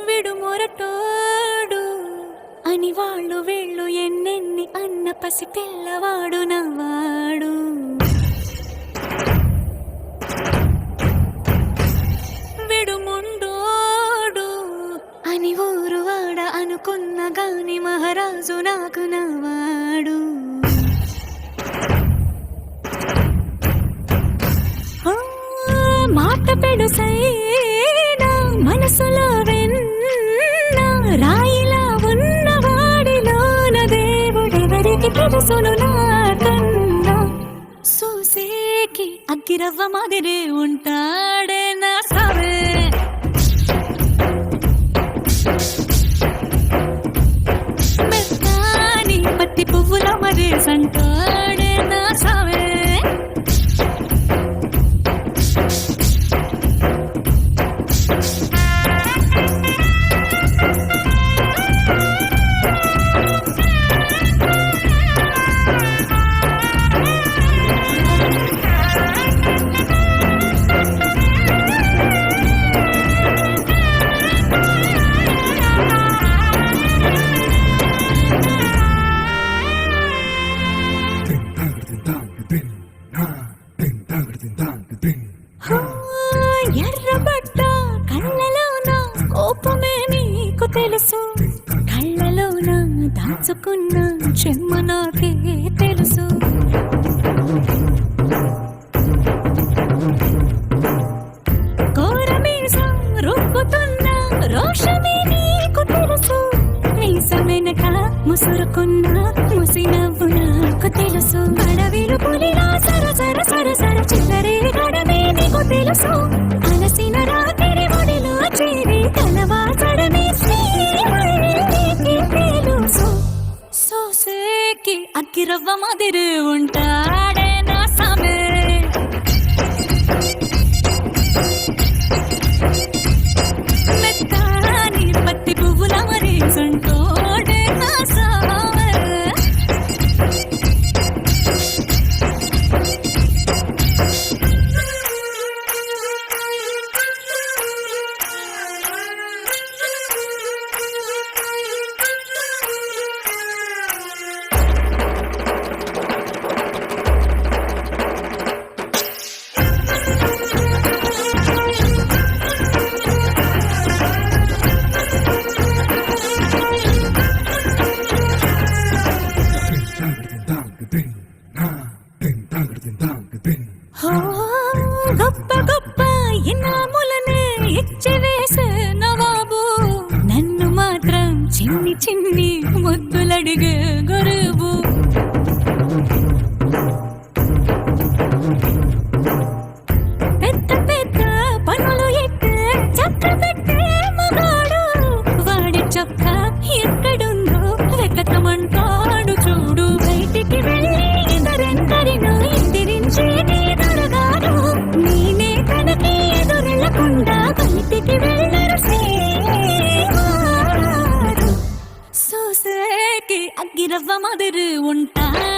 విడుమొరటోడు. అని వాళ్ళు వీళ్ళు ఎన్నెన్ని అన్న పసి పిల్లవాడు నవ్వాడు. విడుముండోడు. అని ఊరు వాడ అనుకున్న గాని మహారాజు నాకు నవ్వాడు. మాట పెడు సైనా మనసులో తెలుసును నాకన్నా సూసేకి అగ్గిరవ్వ మాదిరి ఉంటాడే నా సవే. మెత్తాని పత్తి పువ్వుల మరి సంటాడే తెలుసు. కళ్ళలోన దాచుకున్న చెమ్మ నాకే తెలుసు. కోరమీసం రుబ్బుతున్న రోషమే నీకు తెలుసు. మీసం వెనక ముసురుకున్న ముసినవ్వు నాకు తెలుసు. అడవిలు పులిలా సర సర సర సర చిల్లరే గడమే నీకు తెలుసు. సోసేకి అక్కిరవ్వ మదిరి ఉంటాడే గొప్ప గొప్ప ఇనాములనే ఇచ్చి వేసే నవాబు. నన్ను మాత్రం చిన్ని చిన్ని ముద్దులడిగే గురువు. చక్క ఎక్కడుందో వెతకమంటాడు அக்கிரவமதரு உன் தாய்.